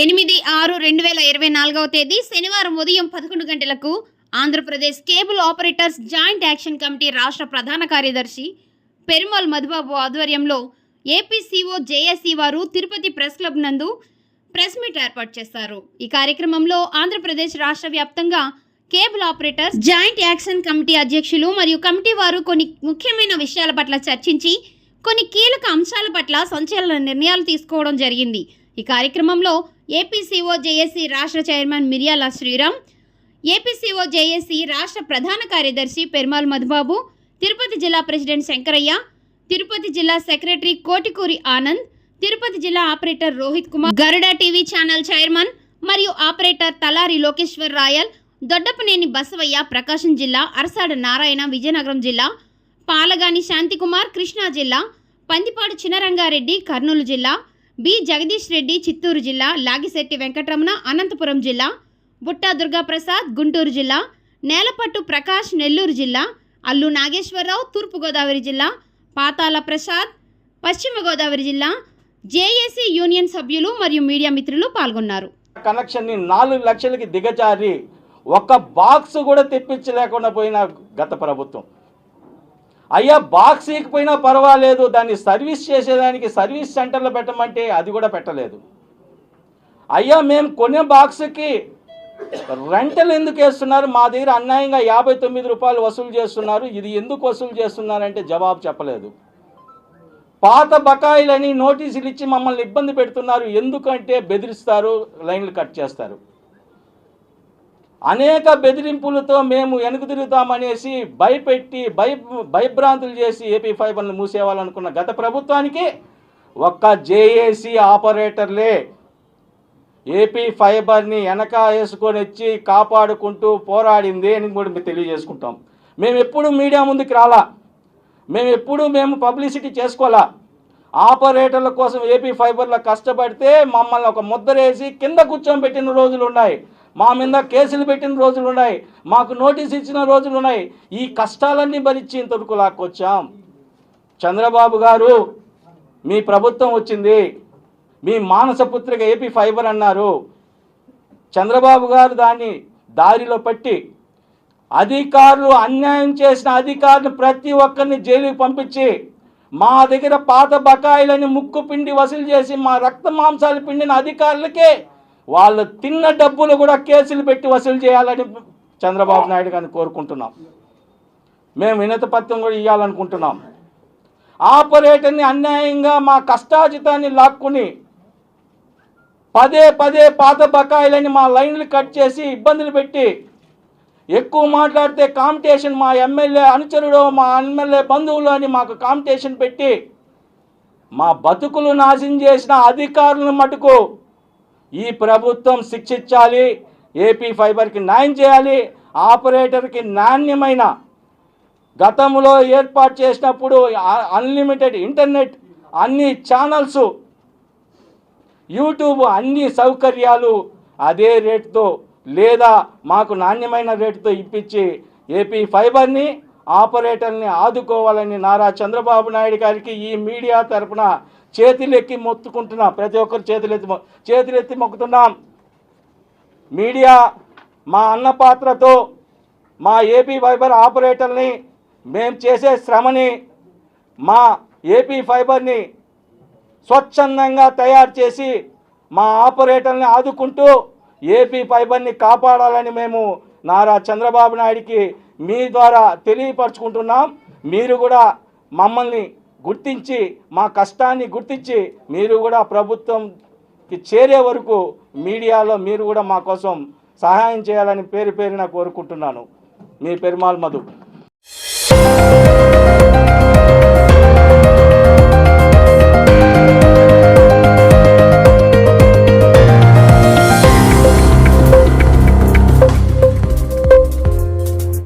ఎనిమిది ఆరు రెండు వేల ఇరవై నాలుగవ తేదీ శనివారం ఉదయం పదకొండు గంటలకు Andhra Pradesh cable operators joint action committee రాష్ట్ర ప్రధాన కార్యదర్శి పెరుమాల్ మధుబాబు ఆధ్వర్యంలో ఏపీసీఓ జేఏసీ వారు తిరుపతి ప్రెస్ క్లబ్ నందు ప్రెస్ మీట్ ఏర్పాటు చేశారు. ఈ కార్యక్రమంలో ఆంధ్రప్రదేశ్ రాష్ట్ర వ్యాప్తంగా cable operators joint action committee అధ్యక్షులు మరియు కమిటీ వారు కొన్ని ముఖ్యమైన విషయాల పట్ల చర్చించి కొన్ని కీలక అంశాల పట్ల సంచలన నిర్ణయాలు తీసుకోవడం జరిగింది. ఈ కార్యక్రమంలో ఏపీసీఓ జేఏసీ రాష్ట్ర chairman Miryala Sriram APCO JAC రాష్ట్ర ప్రధాన కార్యదర్శి పెరుమాల్ మధుబాబు తిరుపతి జిల్లా ప్రెసిడెంట్ శంకరయ్య తిరుపతి జిల్లా సెక్రటరీ కోటికూరి ఆనంద్ తిరుపతి జిల్లా operator Rohit Kumar Garuda TV channel chairman మరియు ఆపరేటర్ తలారి లోకేశ్వర్ రాయల్ దొడ్డపనేని బసవయ్య ప్రకాశం జిల్లా అరసాడ నారాయణ విజయనగరం జిల్లా పాలగాని శాంతికుమార్ కృష్ణా జిల్లా పందిపాడు చినరంగారెడ్డి కర్నూలు జిల్లా బి. జగదీష్ రెడ్డి చిత్తూరు జిల్లా లాగిశెట్టి వెంకటరమణ అనంతపురం జిల్లా బుట్టా దుర్గాప్రసాద్ గుంటూరు జిల్లా నేలపట్టు ప్రకాష్ నెల్లూరు జిల్లా అల్లు నాగేశ్వరరావు తూర్పుగోదావరి జిల్లా పాతాల ప్రసాద్ పశ్చిమ గోదావరి జిల్లా జేఏసీ యూనియన్ సభ్యులు మరియు మీడియా మిత్రులు పాల్గొన్నారు. కనెక్షన్ని నాలుగు లక్షలకి దిగజారి ఒక్క బాక్స్ కూడా తెప్పించలేకుండా పోయిన గత ప్రభుత్వం. అయ్యా బాక్స్ ఇకపోయినా పర్వాలేదు దాన్ని సర్వీస్ చేసేదానికి సర్వీస్ సెంటర్లో పెట్టమంటే అది కూడా పెట్టలేదు. అయ్యా మేము కొనే బాక్స్కి రెంటలు ఎందుకు వేస్తున్నారు? మా దగ్గర అన్యాయంగా యాభై తొమ్మిది రూపాయలు వసూలు చేస్తున్నారు. ఇది ఎందుకు వసూలు చేస్తున్నారంటే జవాబు చెప్పలేదు. పాత బకాయిలని నోటీసులు ఇచ్చి మమ్మల్ని ఇబ్బంది పెడుతున్నారు. ఎందుకంటే బెదిరిస్తారు లైన్లు కట్ చేస్తారు. అనేక బెదిరింపులతో మేము వెనుక తిరుగుతామనేసి భయపెట్టి భయ భయభ్రాంతులు చేసి ఏపీ ఫైబర్ను మూసేవాలనుకున్న గత ప్రభుత్వానికి ఒక్క జేఏసీ ఆపరేటర్లే ఏపీ ఫైబర్ని వెనక వేసుకొని వచ్చి కాపాడుకుంటూ పోరాడింది అని కూడా మేము తెలియజేసుకుంటాం. మేము ఎప్పుడు మీడియా ముందుకు రాలా. మేము ఎప్పుడు మేము పబ్లిసిటీ చేసుకోవాలా ఆపరేటర్ల కోసం ఏపీ ఫైబర్లో కష్టపడితే మమ్మల్ని ఒక ముద్దరేసి కింద కూర్చోబెట్టిన రోజులు ఉన్నాయి. మా మీద కేసులు పెట్టిన రోజులు ఉన్నాయి. మాకు నోటీస్ ఇచ్చిన రోజులు ఉన్నాయి. ఈ కష్టాలన్నీ భరించి ఇంతవరకు లాక్కొచ్చాం. చంద్రబాబు గారు మీ ప్రభుత్వం వచ్చింది. మీ మానసపుత్రిక ఏపీ ఫైబర్ అన్నారు. చంద్రబాబు గారు దాన్ని దారిలో పట్టి అధికారులు అన్యాయం చేసిన అధికారులు ప్రతి ఒక్కరిని జైలుకి పంపించి మా దగ్గర పాత బకాయిలని ముక్కు పిండి వసూలు చేసి మా రక్త మాంసాలు పిండిన అధికారులకే వాళ్ళు తిన్న డబ్బులు కూడా కేసులు పెట్టి వసూలు చేయాలని చంద్రబాబు నాయుడు గారిని కోరుకుంటున్నాం. మేము వినతి పత్రం కూడా ఇవ్వాలనుకుంటున్నాం ఆపరేటర్ని అన్యాయంగా మా కష్టాజితాన్ని లాక్కుని పదే పదే పాత బకాయిలని మా లైన్లు కట్ చేసి ఇబ్బందులు పెట్టి ఎక్కువ మాట్లాడితే కాంపిటీషన్ మా ఎమ్మెల్యే అనుచరుడు మా ఎమ్మెల్యే బంధువులు అని మాకు కాంపిటీషన్ పెట్టి మా బతుకులు నాశనం చేసిన అధికారులను మటుకు ఈ ప్రభుత్వం శిక్షించాలి ఏపీ ఫైబర్కి న్యాయం చేయాలి ఆపరేటర్కి నాణ్యమైన గతంలో ఏర్పాటు చేసినప్పుడు అన్లిమిటెడ్ ఇంటర్నెట్ అన్ని ఛానల్స్ యూట్యూబ్ అన్ని సౌకర్యాలు అదే రేటుతో లేదా మాకు నాణ్యమైన రేటుతో ఇప్పించి ఏపీ ఫైబర్ని ఆపరేటర్ని ఆదుకోవాలని నారా చంద్రబాబు నాయుడు గారికి ఈ మీడియా తరపున చేతులెక్కి మొత్తుకుంటున్నాం. ప్రతి ఒక్కరు చేతులెత్తి చేతులెత్తి మొక్కుతున్నాం. మీడియా మా అన్న పాత్రతో మా ఏపీ ఫైబర్ ఆపరేటర్ని మేము చేసే శ్రమని మా ఏపీ ఫైబర్ని స్వచ్ఛందంగా తయారు చేసి మా ఆపరేటర్ని ఆదుకుంటూ ఏపీ ఫైబర్ని కాపాడాలని మేము నారా చంద్రబాబు నాయుడికి మీ ద్వారా తెలియపరచుకుంటున్నాం. మీరు కూడా మమ్మల్ని గుర్తించి మా కష్టాన్ని గుర్తించి మీరు కూడా ప్రభుత్వంకి చేరే వరకు మీడియాలో మీరు కూడా మా కోసం సహాయం చేయాలని పేరు పేరున కోరుకుంటున్నాను. మీ పెరుమాల్ మధు.